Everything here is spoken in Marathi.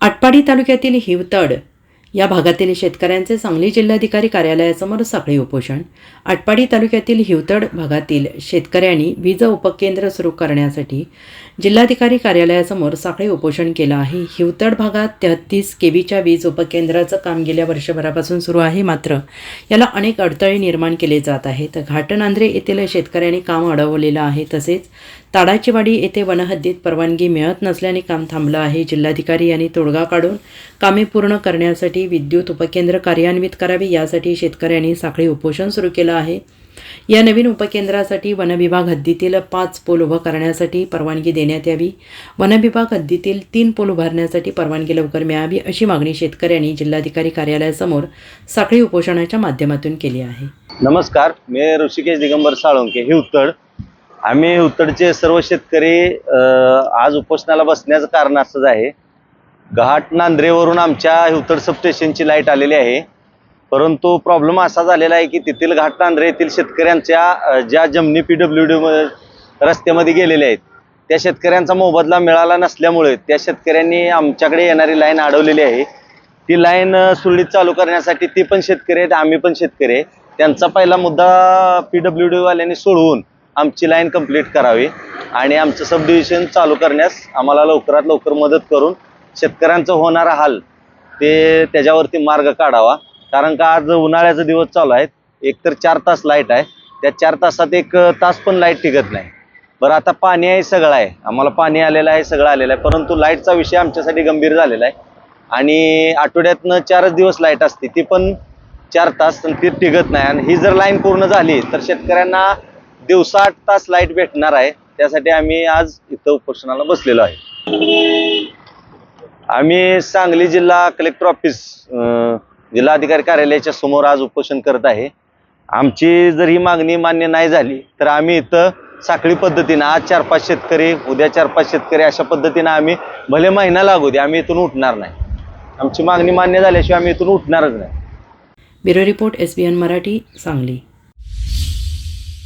आटपाडी तालुक्यातील हिवतड या भागातील शेतकऱ्यांचे सांगली जिल्हाधिकारी कार्यालयासमोर साखळी उपोषण. आटपाडी तालुक्यातील हिवतड भागातील शेतकऱ्यांनी वीज उपकेंद्र सुरू करण्यासाठी जिल्हाधिकारी कार्यालयासमोर साखळी उपोषण केलं आहे. हिवतड भागात तेहतीस केबीच्या वीज उपकेंद्राचं काम गेल्या वर्षभरापासून सुरू आहे. मात्र याला अनेक अडथळे निर्माण केले जात आहेत. घाटनांद्रे येथील शेतकऱ्यांनी काम अडवलेलं आहे. तसेच ताडाचीवाडी येथे वनहद्दीत परवानगी मिळत नसल्याने काम थांबलं आहे. जिल्हाधिकारी यांनी तोडगा काढून कामे पूर्ण करण्यासाठी विद्युत उपकेंद्र कार्यान्वित करावे यासाठी शेतकऱ्यांनी साखळी उपोषण सुरू केलं आहे. या नवीन उपकेंद्रासाठी वनविभाग हद्दीतील पाच पोल उभं करण्यासाठी परवानगी देण्यात यावी. वनविभाग हद्दीतील तीन पोल उभारण्यासाठी परवानगी लवकर मिळावी अशी मागणी शेतकऱ्यांनी जिल्हाधिकारी कार्यालयासमोर साखळी उपोषणाच्या माध्यमातून केली आहे. नमस्कार मी ऋषिकेश दिगंबर साळुंके हे उत्तड. आम्ही उत्तडचे सर्व शेतकरी आज उपोषणाला बसण्याचं कारण असंच आहे. घाट नांद्रेवरून आमच्या उत्तड सबस्टेशनची लाइट आलेली आहे. परंतु प्रॉब्लेम असा झालेला आहे की तेथील घाट नांद्रे येथील शेतकऱ्यांच्या ज्या जमनी पी डब्ल्यू डी रस्त्यामध्ये गेलेल्या आहेत त्या शेतकऱ्यांचा मोबदला मिळाला नसल्यामुळे त्या शेतकऱ्यांनी आमच्याकडे येणारी लाईन अडवलेली आहे. ती लाईन सुरळीत चालू करण्यासाठी ती पण शेतकरी आहेत आम्ही पण शेतकरी आहे. त्यांचा पहिला मुद्दा पी डब्ल्यू डीवाल्यांनी सोडवून आमची लाईन कंप्लीट करावी आणि आमचं सबडिव्हिजन चालू करण्यास आम्हाला लवकरात लवकर मदत करून शेतकऱ्यांचं होणारा हाल ते त्याच्यावरती मार्ग काढावा. कारण का आज उन्हाळ्याचा दिवस चालू आहेत. एकतर चार तास लाइट आहे. त्या चार तासात एक तास पण लाइट टिकत नाही. बरं आता पाणी आहे सगळं आहे. आम्हाला पाणी आलेलं आहे सगळं आलेलं आहे. परंतु लाईटचा विषय आमच्यासाठी गंभीर झालेला आहे. आणि आठवड्यातनं चारच दिवस लाइट असते. ती पण चार तास ती टिकत नाही. आणि ही जर लाईन पूर्ण झाली तर शेतकऱ्यांना दिवसा आठ तास लाइट भेटणार आहे. त्यासाठी आम्ही आज इथं उपोषणाला बसलेलो आहे. आम्ही सांगली जिल्हा कलेक्टर ऑफिस जिल्हाधिकारी कार्यालयाच्या समोर आज उपोषण करत आहे. आमची जर ही मागणी मान्य नाही झाली तर आम्ही इथं साखळी पद्धतीनं आज चार पाच शेतकरी उद्या चार पाच शेतकरी अशा पद्धतीनं आम्ही भले महिना लागू दे आम्ही इथून उठणार नाही. आमची मागणी मान्य झाल्याशिवाय आम्ही इथून उठणारच नाही. Bureau report S B N Marathi Sangli.